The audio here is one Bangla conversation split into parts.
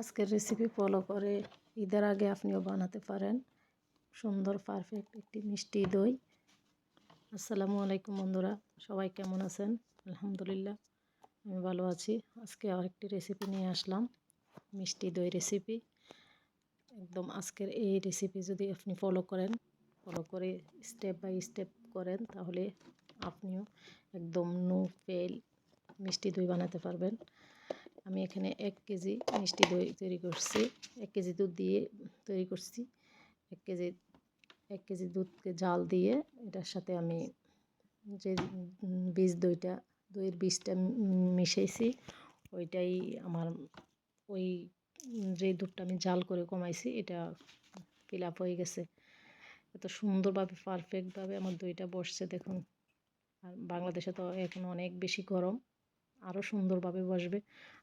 আজকের রেসিপি ফলো করে ঈদের আগে আপনিও বানাতে পারেন। সুন্দর পারফেক্ট একটি মিষ্টি দই। আসসালামু আলাইকুম বন্ধুরা, সবাই কেমন আছেন? আলহামদুলিল্লাহ, আমি ভালো আছি। আজকে আরেকটি রেসিপি নিয়ে আসলাম, মিষ্টি দই রেসিপি একদম আজকের এই রেসিপি যদি আপনি ফলো করেন ফলো করে স্টেপ বাই স্টেপ করেন, তাহলে আপনিও একদম নো ফেল মিষ্টি দই বানাতে পারবেন। আমি এখানে এক কেজি মিষ্টি দই তৈরি করছি। এক কেজি দুধ দিয়ে তৈরি করছি। এক কেজি এক কেজি দুধকে জাল দিয়ে এটার সাথে আমি যে বীজ দইটা, দইয়ের বীজটা মিশাইছি, ওইটাই আমার ওই যে দুধটা আমি জাল করে কমাইছি, এটা ফিল আপ হয়ে গেছে। এত সুন্দরভাবে পারফেক্টভাবে আমার দইটা বসছে, দেখুন। আর বাংলাদেশে তো এখন অনেক বেশি গরম। আরও সুন্দরভাবে বসবে।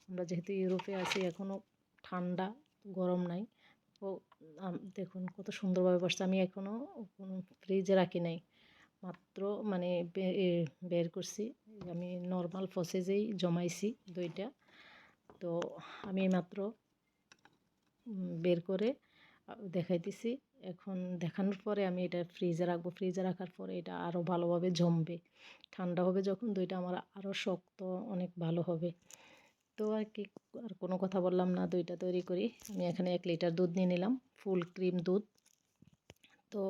আমরা যেহেতু ইউরোপে আছি এখনও ঠান্ডা, গরম নাই। তো দেখুন কত সুন্দরভাবে বসছে। আমি এখনও কোনো ফ্রিজে রাখি নাই। মাত্র মানে বের করছি। আমি নর্মাল প্রসেসেই জমাইছি দইটা। তো আমি মাত্র বের করে দেখাইতেছি। এখন দেখানোর পরে আমি এটা ফ্রিজে রাখব। ফ্রিজে রাখার পরে এটা আরও ভালোভাবে জমবে। ঠান্ডা হবে যখন দইটা আমার আরও শক্ত অনেক ভালো হবে। তো আর কি, আর কোনো কথা বললাম না, দইটা তৈরি করি। আমি এখানে এক লিটার দুধ নিয়ে নিলাম, ফুল ক্রিম দুধ। তো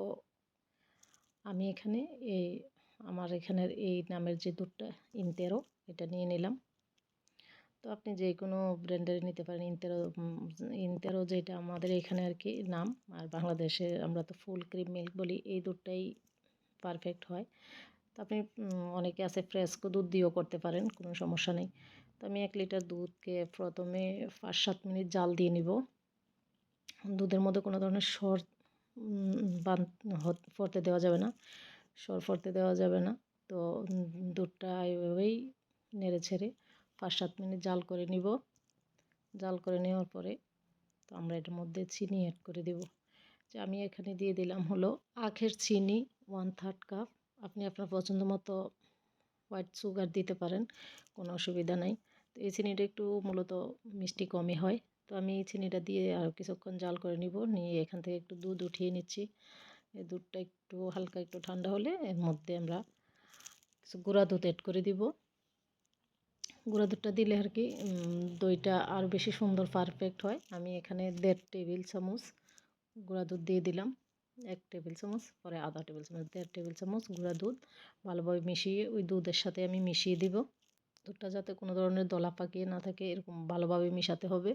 আমি এখানে এই, আমার এখানের এই নামের যে দুধটা ইনতেরো এটা নিয়ে নিলাম। তো আপনি যে কোনো ব্র্যান্ডের নিতে পারেন। ইনতেরো ইনতেরো যেটা আমাদের এখানে আর কি নাম, আর বাংলাদেশে আমরা তো ফুল ক্রিম মিল্ক বলি, এই দুধটাই পারফেক্ট হয়। তো আপনি অনেকে আছে ফ্রেশকো দুধ দিয়েও করতে পারেন, কোনো সমস্যা নেই। তো আমি এক লিটার দুধকে প্রথমে পাঁচ সাত মিনিট জাল দিয়ে নিব। দুধের মধ্যে কোনো ধরনের সর বান ফরতে দেওয়া যাবে না। সর ফরতে দেওয়া যাবে না। তো দুধটা এইভাবেই নেড়ে ছেড়ে পাঁচ সাত মিনিট জাল করে নিব। জাল করে নেওয়ার পরে তো আমরা এটার মধ্যে চিনি অ্যাড করে দেব। যে আমি এখানে দিয়ে দিলাম হলো আখের চিনি ওয়ান থার্ড কাপ আপনি আপনার পছন্দ মতো হোয়াইট সুগার দিতে পারেন, কোনো অসুবিধা নাই। তো এই চিনিটা একটু মূলত মিষ্টি কমই হয়। তো আমি এই চিনিটা দিয়ে আর কিছুক্ষণ জাল করে নিব। নিয়ে এখান থেকে একটু দুধ উঠিয়ে নিচ্ছি। এই দুধটা একটু হালকা একটু ঠান্ডা হলে এর মধ্যে আমরা কিছু গুঁড়া দুধ অ্যাড করে দিব। গুঁড়া দুধটা দিলে আর কি দইটা আর বেশি সুন্দর পারফেক্ট হয়। আমি এখানে দেড় টেবিল চামচ গুঁড়া দুধ দিয়ে দিলাম। এক টেবিল চামচ, পরে আধা টেবিল চামচ, দেড় টেবিল চামচ গুঁড়া দুধ। ভালোভাবে মিশিয়ে ওই দুধের সাথে আমি মিশিয়ে দিব। দুধটা যাতে কোনো ধরনের দলা পাকিয়ে না থাকে, এরকম ভালোভাবে মিশাতে হবে।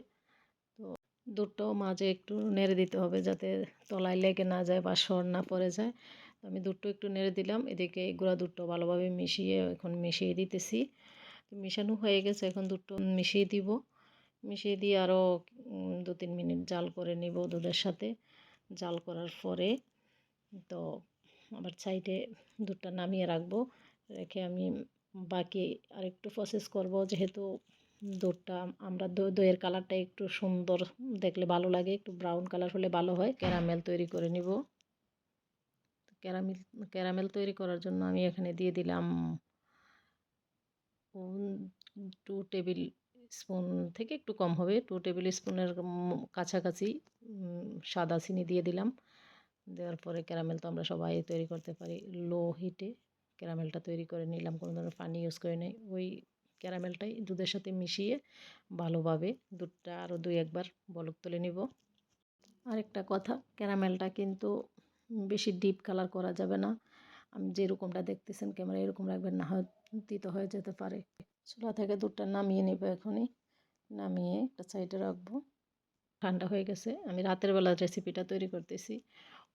তো দুধটাও মাঝে একটু নেড়ে দিতে হবে যাতে তলায় লেগে না যায় বা সর না পড়ে যায়। আমি দুধটা একটু নেড়ে দিলাম। এদিকে গুঁড়া দুধটা ভালোভাবে মিশিয়ে এখন মিশিয়ে দিতেছি। মিশানো হয়ে গেছে, এখন দুধটা মিশিয়ে দিব। মিশিয়ে দিয়ে আরও দু তিন মিনিট জাল করে নিব দুধের সাথে। জাল করার পরে তো আবার সাইডে দুধটা নামিয়ে রাখব। রেখে আমি বাকি আরেকটু প্রসেস করব, যেহেতু দুধটা আমরা দইয়ের কালারটা একটু সুন্দর দেখলে ভালো লাগে, একটু ব্রাউন কালার হলে ভালো হয়। ক্যারামেল তৈরি করে নিব। ক্যারামেল ক্যারামেল তৈরি করার জন্য আমি এখানে দিয়ে দিলাম টু টেবিল স্পুন থেকে একটু কম হবে। টু টেবিল স্পুনের কাছাকাছি সাদা চিনি দিয়ে দিলাম। দেওয়ার পরে ক্যারামেল তো আমরা সবাই তৈরি করতে পারি। লো হিটে ক্যারামেলটা তৈরি করে নিলাম। কোনো ধরনের পানি ইউজ করে নেই। ওই ক্যারামেলটাই দুধের সাথে মিশিয়ে ভালোভাবে দুধটা আরও দুই একবার বলক তুলে নিব। আরেকটা কথা ক্যারামেলটা কিন্তু বেশি ডিপ কালার করা যাবে না। আমি যেরকমটা দেখতেছেন ক্যামেরা এরকম রাখবেন না। হয় তিতো হয়ে যেতে পারে। চুলা থেকে দুধটা নামিয়ে নেব এখনই। নামিয়ে একটা সাইডে রাখব। ঠান্ডা হয়ে গেছে। আমি রাতের বেলা রেসিপিটা তৈরি করতেছি।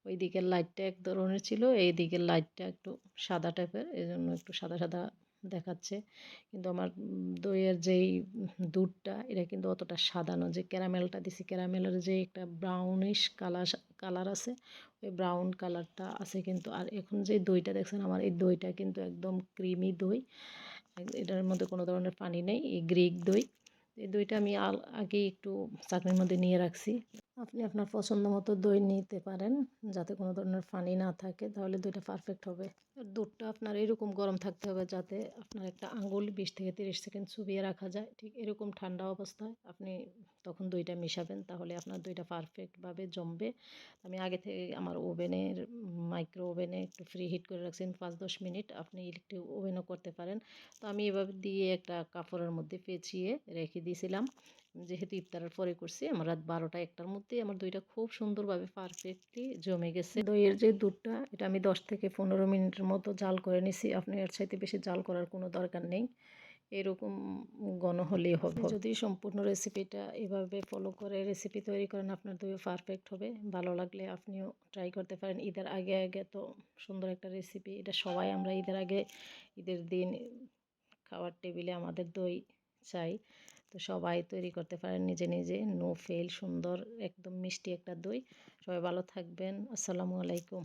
ওই দিকের লাইটটা এক ধরনের ছিল, এই দিকের লাইটটা একটু সাদা টাইপের এই জন্য একটু সাদা সাদা দেখাচ্ছে। কিন্তু আমার দইয়ের যেই দুধটা, এটা কিন্তু অতটা সাদা নয়। যে ক্যারামেলটা দিছি, ক্যারামেলের যে একটা ব্রাউনিশ কালার কালার আছে, ওই ব্রাউন কালারটা আছে কিন্তু। আর এখন যে দইটা দেখছেন, আমার এই দইটা কিন্তু একদম ক্রিমি দই। এটার মধ্যে কোনো ধরনের পানি নেই, এই গ্রিক দই। এই দইটা আমি আগে একটু চাকরির মধ্যে নিয়ে রাখছি। আপনি আপনার পছন্দ মতো দই নিতে পারেন, যাতে কোনো ধরনের পানি না থাকে, তাহলে দইটা পারফেক্ট হবে। দুধটা আপনার এরকম গরম থাকতে হবে যাতে আপনার একটা আঙ্গুল বিশ থেকে তিরিশ সেকেন্ড চুবিয়ে রাখা যায়। ঠিক এরকম ঠান্ডা অবস্থায় আপনি তখন দইটা মিশাবেন, তাহলে আপনার দইটা পারফেক্টভাবে জমবে। আমি আগে থেকে আমার ওভেনের মাইক্রো ওভেনে একটু ফ্রি হিট করে রাখছেন পাঁচ দশ মিনিট আপনি ইলেকট্রিক ওভেনও করতে পারেন। তো আমি এভাবে দিয়ে একটা কাপড়ের মধ্যে পেঁচিয়ে রেখে দিয়েছিলাম। যেহেতু ইফতারের পরে করছি, আমার রাত বারোটা একটার মধ্যে আমার দইটা খুব সুন্দরভাবে পারফেক্টলি জমে গেছে। দইয়ের যে দুধটা, এটা আমি দশ থেকে পনেরো মিনিটের মতো জাল করে নিছি। আপনি এর চাইতে বেশি জাল করার কোনো দরকার নেই। এরকম ঘন হলেই হবে। যদি সম্পূর্ণ রেসিপিটা এভাবে ফলো করে রেসিপি তৈরি করেন আপনার দইও পারফেক্ট হবে। ভালো লাগলে আপনিও ট্রাই করতে পারেন। ঈদের আগে আগে তো সুন্দর একটা রেসিপি এটা সবাই আমরা ঈদের আগে ঈদের দিন খাওয়ার টেবিলে আমাদের দই চাই। তো সবাই তৈরি করতে পারেন নিজে নিজে। নো ফেল সুন্দর একদম মিষ্টি একটা দই। সবাই ভালো থাকবেন। আসসালামু আলাইকুম।